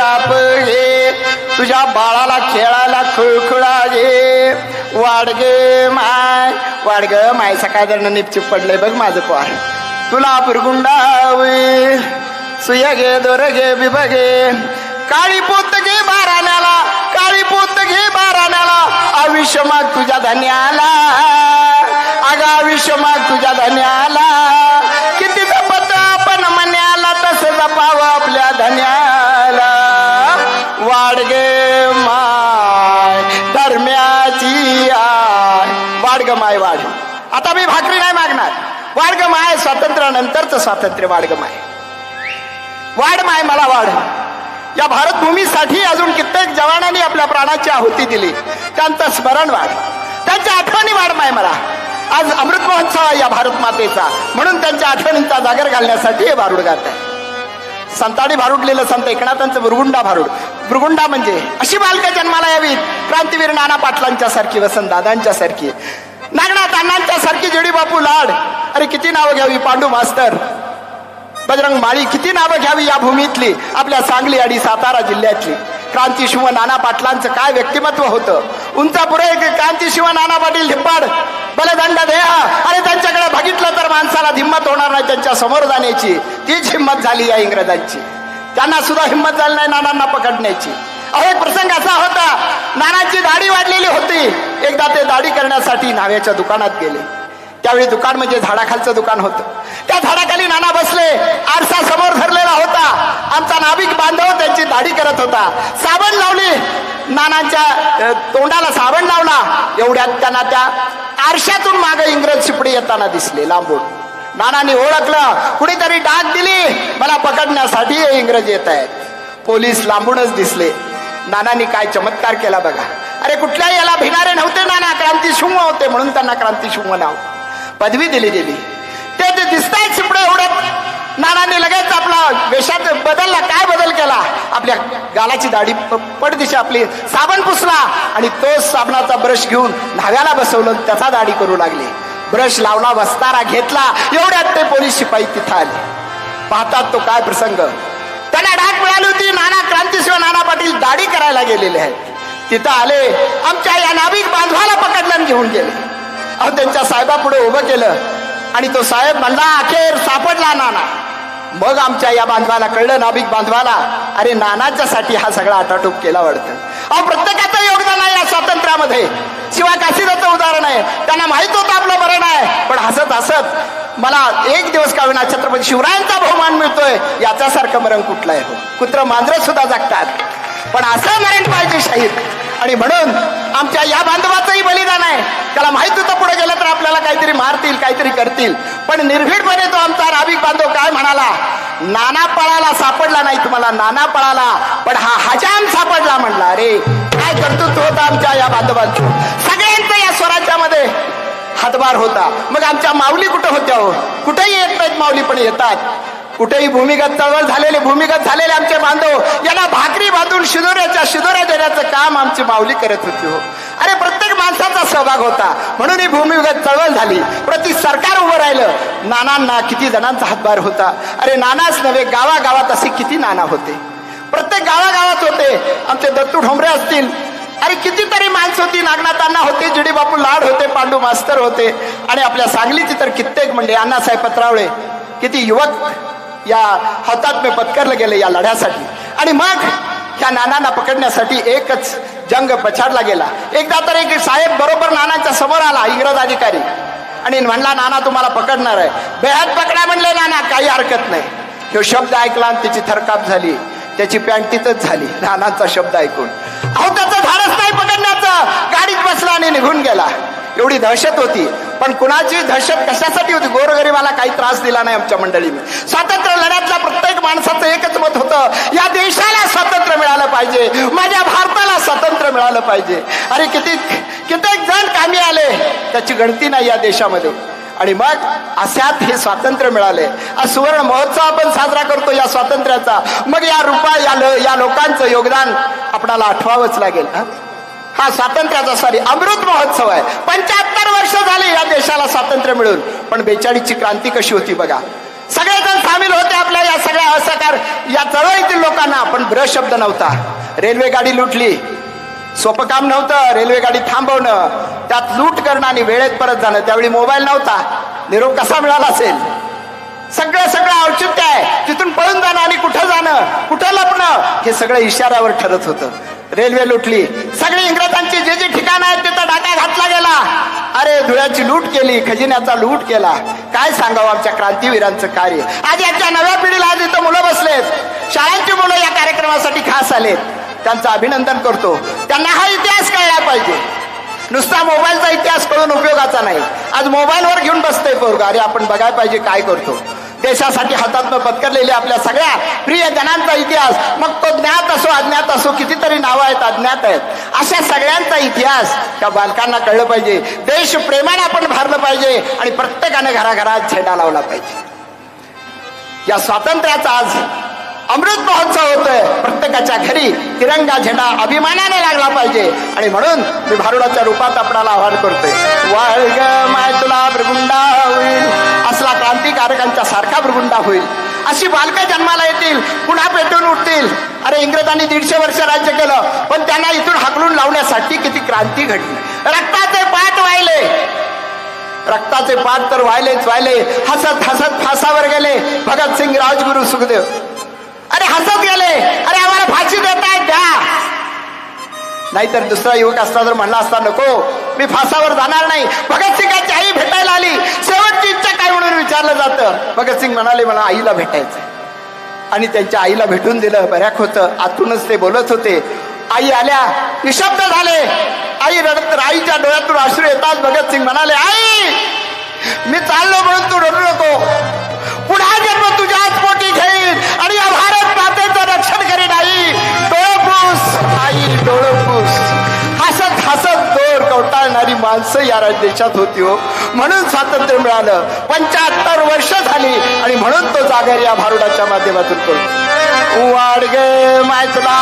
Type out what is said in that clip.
साप तुझ्या बाळाला खेळायला खुळखुळा घे वाडगे माय वाडग माय सकाळ जण निपचिप पडलंय बघ माझं पार. तुला पुरगुंडावी. सुया घे दोर घे बिबगे. काळी पोत घे बाराण्याला काळी पोत घे बाराण्याला. आयुष्य माग तुझ्या धन्याला. अग आयुष्य माग तुझ्या धन्याला. आता मी भाकरी नाही मागणार. वाडग माय स्वातंत्र्यानंतरच स्वातंत्र्य वाडग माय वाढ माय मला वाढ. या भारतभूमीसाठी अजून कित्येक जवानांनी आपल्या प्राणाची आहुती दिली. त्यांचं स्मरण वाढ. त्यांच्या आठवणी वाढ माय मला. आज अमृत महोत्सव आहे या भारत मातेचा. म्हणून त्यांच्या आठवणींचा जागर घालण्यासाठी हे भारूड गात आहे. संताडी भारुडलेलं संत एकनाथांचं बुरगुंडा भारूड. बुरगुंडा म्हणजे अशी बालकं जन्माला यावीत. क्रांतीवीर नाना पाटलांच्या सारखी वसंत दादांच्या सारखी नागनाथ अण्णांच्या सारखी जेडी बापू लाड. अरे किती नावं घ्यावी पांडू मास्तर? बजरंग माळी किती नावं घ्यावी या भूमीतली आपल्या सांगली आणि सातारा जिल्ह्यातली? क्रांती शिव नाना पाटलांचं काय व्यक्तिमत्व होतं? उंचापुरे क्रांती शिव नाना पाटील धिप्पाड. बलदंड देहा. अरे त्यांच्याकडे बघितलं तर माणसाला हिंमत होणार नाही त्यांच्यासमोर जाण्याची. तीच हिंमत झाली या इंग्रजांची. त्यांना सुद्धा हिंमत झाली नाही नानांना पकडण्याची. अहो एक प्रसंग असा होता. नानाची दाढी वाढलेली होती. एकदा ते दाढी करण्यासाठी नाव्याच्या दुकानात गेले. त्यावेळी दुकान म्हणजे झाडाखालचं दुकान होतं. त्या झाडाखाली नाना बसले. आरसा समोर धरलेला होता. आमचा नाविक बांधव त्यांची दाढी करत होता. साबण लावली. नानांच्या तोंडाला साबण लावला. एवढ्यात त्यांना त्या आरशातून मागे इंग्रज शिपडी येताना दिसले लांबून. नानांनी ओळखलं. कुणीतरी डाक दिली. मला पकडण्यासाठी इंग्रज येत आहेत पोलीस लांबूनच दिसले. नानांनी काय चमत्कार केला बघा. अरे कुठल्याही याला भिणारे नव्हते नाना क्रांती शुंग होते म्हणून त्यांना क्रांती शुंग नाव. पदवी दिली गेली. ते ते दिसतायत चिपडे एवढत नानाने लगेच आपला वेशात बदलला. काय बदल केला? आपल्या गालाची दाढी प- पडदिशी आपली साबण पुसला आणि तोच साबणाचा ब्रश घेऊन न्हाव्याला बसवलं त्याचा दाढी करू लागले. ब्रश लावला वस्तारा घेतला. एवढ्यात ते पोलीस शिपाई तिथं आले. पाहतात तो काय प्रसंग? त्याला डाक मिळाली होती. नाना क्रांतीशिवाय नाना पाटील दाढी करायला गेलेले आहेत. तिथं आले. आमच्या या नाविक बांधवाला पकडलं आणि घेऊन गेले. अहो त्यांच्या साहेबापुढे उभं केलं. आणि तो साहेब म्हणला अखेर सापडला नाना. मग आमच्या या बांधवाला कळलं नाभिक बांधवाला अरे नानाच्यासाठी हा सगळा आटाटूप केला वाटतं. अहो प्रत्येकाचं योगदान आहे या स्वातंत्र्यामध्ये. शिवाय काशीदाचं उदाहरण आहे. त्यांना माहीत होतं आपलं मरण आहे. पण हसत हसत मला एक दिवस का विना छत्रपती शिवरायांचा बहुमान मिळतोय याच्यासारखं मरण कुठलं आहे हो? कुत्र मांजर सुद्धा जगतात. पण असं मरण पाहिजे शाहीर आणि म्हणून आमच्या या बांधवाचंही बलिदान आहे. त्याला माहीत होतं पुढे गेलं तर आपल्याला काहीतरी मारतील काहीतरी करतील. पण निर्भीडपणे तो आमचा राबिक बांधव काय म्हणाला? नाना पळाला सापडला नाही तुम्हाला नाना पळाला. पण हा हजाम सापडला म्हणला. अरे काय करतो तो आमच्या या बांधवांचं? सगळे हातभार होता. मग आमच्या माऊली कुठं होत्या हो? कुठेही येत नाहीत माऊली पण येतात. कुठेही भूमिगत चळवळ झालेले भूमिगत झालेले आमचे बांधव याला भाकरी बांधून शिदोऱ्याच्या शिदोऱ्या देण्याचं काम आमची माऊली करत होती हो. अरे प्रत्येक माणसाचा सहभाग होता. म्हणून ही भूमिगत चळवळ झाली. प्रति सरकार उभं राहिलं. नानांना किती जणांचा हातभार होता. अरे नानाच नव्हे गावागावात असे किती नाना होते. प्रत्येक गावागावात होते. आमचे दत्तू ठोंबरे असतील अरे कितीतरी माणसं होती नागनाथांना होते जिडी बापू लाड होते पांडू मास्तर होते. आणि आपल्या सांगलीची तर कित्येक म्हणजे अण्णासाहेब पत्रावळे किती युवक या हौतात्म्य पत्करलं गेले या लढ्यासाठी. आणि मग ह्या नानांना पकडण्यासाठी एकच जंग पछाडला गेला. एकदा तर एक साहेब बरोबर नानांच्या समोर आला इंग्रज अधिकारी. आणि म्हणला नाना तुम्हाला पकडणार आहे. बेहात पकडा म्हणले नाना काही हरकत नाही. ह्यो शब्द ऐकला आणि त्याची थरकाप झाली. त्याची पॅन्ट तिथंच झाली नानांचा शब्द ऐकून. अहो पकडण्याचं गाडीत बसला आणि निघून गेला. एवढी दहशत होती. पण कुणाची दहशत कशासाठी होती? गोरगरिबाला काही त्रास दिला नाही आमच्या मंडळीने. स्वातंत्र्य लढ्यातल्या प्रत्येक माणसाचं एकच मत होतं या देशाला स्वातंत्र्य मिळालं पाहिजे. माझ्या भारताला स्वातंत्र्य मिळालं पाहिजे. अरे किती कित्येक जण कामी आले? त्याची गणती नाही या देशामध्ये. आणि मग अशात हे स्वातंत्र्य मिळाले. आज सुवर्ण महोत्सव आपण साजरा करतो या स्वातंत्र्याचा. मग या रुपा या या लोकांचं योगदान आपणाला आठवावंच लागेल हा? स्वातंत्र्याचा सॉरी अमृत महोत्सव आहे. पंच्याहत्तर वर्ष झाले या देशाला स्वातंत्र्य मिळून. पण बेचाळीसची क्रांती कशी होती बघा. सगळेजण सामील होते आपल्या या सगळ्या असकार या चळवळीतील लोकांना पण ब्रश शब्द नव्हता. रेल्वे गाडी लुटली. सोपं काम नव्हतं रेल्वे गाडी थांबवणं. त्यात लूट करणं आणि वेळेत परत जाणं. त्यावेळी मोबाईल नव्हता. निरोप कसा मिळाला असेल? सगळं सगळं औचित्य आहे. तिथून पळून जाणं आणि कुठं जाणं कुठं लपणं हे सगळं इशाऱ्यावर ठरत होतं. रेल्वे लुटली. सगळे ठिकाण आहेत तिथं डाका घातला गेला. अरे धुळ्याची लूट केली खजिन्याचा लूट केला. काय सांगावं आमच्या क्रांतीवीरांचं कार्य? आज यांच्या नव्या पिढीला आज इथं मुलं बसलेत. शाळांची मुलं या कार्यक्रमासाठी खास आलेत. त्यांचं अभिनंदन करतो. त्यांना हा इतिहास कळला पाहिजे. नुसता मोबाईलचा इतिहास कळून उपयोगाचा नाही. आज मोबाईलवर घेऊन बसतोय पोरगा. अरे आपण बघायला पाहिजे काय करतो. देशासाठी हातातनं पत्करलेल्या आपल्या सगळ्या प्रिय जनांचा इतिहास. मग तो ज्ञात असो अज्ञात असो कितीतरी नावं आहेत अज्ञात आहेत. अशा सगळ्यांचा इतिहास त्या बालकांना कळलं पाहिजे. देश प्रेमाने आपण भरलं पाहिजे आणि प्रत्येकाने घराघरात झेंडा लावला पाहिजे. या स्वातंत्र्याचा आज अमृत महोत्सव होतोय. प्रत्येकाच्या घरी तिरंगा झेंडा अभिमानाने लागला पाहिजे. आणि म्हणून मी भारुडाच्या रूपात आपणाला आवाहन करतोय. वाळग माय तुला भृगुंडा होईल. कारकांचा सारखा भ्रगुंडा होईल. अशी बालकं जन्माला येतील पुन्हा पेटून उठतील. अरे इंग्रजांनी दीडशे वर्ष राज्य केलं पण त्यांना इथून हाकलून लावण्यासाठी किती क्रांती घडली. रक्ताचे पाठ वाहिले. रक्ताचे पाठ तर व्हायलेच व्हायले हसत हसत फासावर गेले. भगतसिंग राजगुरु सुखदेव. अरे हसत गेले. अरे आम्हाला फाशी देताय द्या नाहीतर दुसरा युवक असता जर म्हणला असता नको मी फासावर जाणार नाही. भगतसिंगाची आई भेट आली शेवटची इच्छा काय म्हणून विचारलं जातं. भगतसिंग म्हणाले मला आईला भेटायचं आणि त्यांच्या आईला भेटून दिलं. बऱ्याक होतं. आतूनच ते बोलत होते. आई आल्या. निशब्द झाले. आई रडत आईच्या डोळ्यातून अश्रू येतात. भगतसिंग म्हणाले आई मी चाललो म्हणून तू रडू सारी माणसं या देशात होती हो. म्हणून स्वातंत्र्य मिळालं. पंच्याहत्तर वर्ष झाली आणि म्हणून तो जागर या भारुडाच्या माध्यमातून करतो वाडगे मायतला